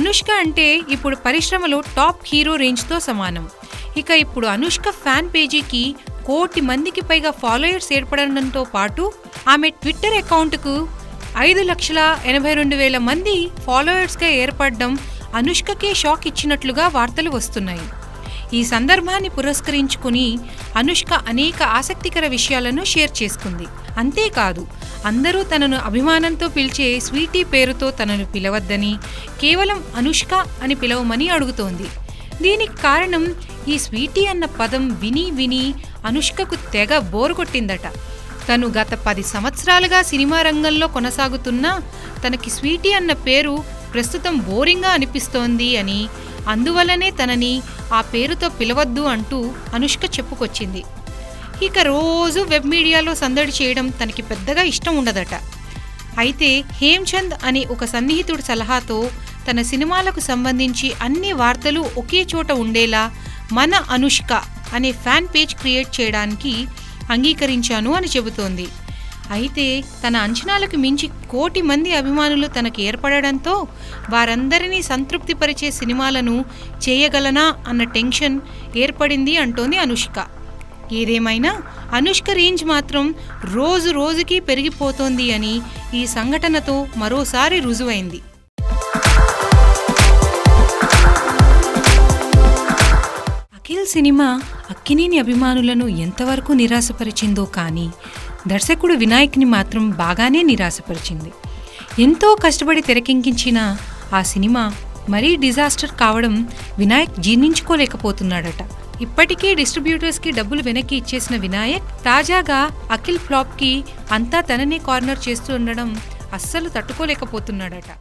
అనుష్క అంటే ఇప్పుడు పరిశ్రమలో టాప్ హీరో రేంజ్తో సమానం. ఇక ఇప్పుడు అనుష్క ఫ్యాన్ పేజీకి కోటి మందికి పైగా ఫాలోయర్స్ ఏర్పడడంతో పాటు ఆమె ట్విట్టర్ అకౌంట్కు ఐదు లక్షల ఎనభై రెండు వేల మంది ఫాలోయర్స్గా ఏర్పడడం అనుష్కకే షాక్ ఇచ్చినట్లుగా వార్తలు వస్తున్నాయి. ఈ సందర్భాన్ని పురస్కరించుకుని అనుష్క అనేక ఆసక్తికర విషయాలను షేర్ చేసుకుంది. అంతేకాదు అందరూ తనను అభిమానంతో పిలిచే స్వీటీ పేరుతో తనను పిలవద్దని కేవలం అనుష్క అని పిలవమని అడుగుతోంది. దీనికి కారణం ఈ స్వీటీ అన్న పదం విని విని అనుష్కకు తెగ బోరు కొట్టిందట. తను గత పది సంవత్సరాలుగా సినిమా రంగంలో కొనసాగుతున్నా తనకి స్వీటీ అన్న పేరు ప్రస్తుతం బోరింగ్గా అనిపిస్తోంది అని అందువల్లనే తనని ఆ పేరుతో పిలవద్దు అంటూ అనుష్క చెప్పుకొచ్చింది. ఇక రోజు వెబ్ మీడియాలో సందడి చేయడం తనకి పెద్దగా ఇష్టం ఉండదట. అయితే హేమ్చంద్ అనే ఒక సన్నిహితుడి సలహాతో తన సినిమాలకు సంబంధించి అన్ని వార్తలు ఒకే చోట ఉండేలా మన అనుష్క అనే ఫ్యాన్ పేజ్ క్రియేట్ చేయడానికి అంగీకరించాను అని చెబుతోంది. అయితే తన అంచనాలకు మించి కోటి మంది అభిమానులు తనకు ఏర్పడడంతో వారందరినీ సంతృప్తిపరిచే సినిమాలను చేయగలనా అన్న టెన్షన్ ఏర్పడింది అంటోంది అనుష్క. ఏదేమైనా అనుష్క రేంజ్ మాత్రం రోజు రోజుకి పెరిగిపోతోంది అని ఈ సంఘటనతో మరోసారి రుజువైంది. అఖిల్ సినిమా అక్కినేని అభిమానులను ఎంతవరకు నిరాశపరిచిందో కానీ దర్శకుడు వినాయక్ని మాత్రం బాగానే నిరాశపరిచింది. ఎంతో కష్టపడి తెరకెక్కించిన ఆ సినిమా మరీ డిజాస్టర్ కావడం వినాయక్ జీర్ణించుకోలేకపోతున్నాడట. ఇప్పటికే డిస్ట్రిబ్యూటర్స్కి డబ్బులు వెనక్కి ఇచ్చేసిన వినాయక్ తాజాగా అఖిల్ ఫ్లాప్కి అంతా తననే కార్నర్ చేస్తూ ఉండడం అస్సలు తట్టుకోలేకపోతున్నాడట.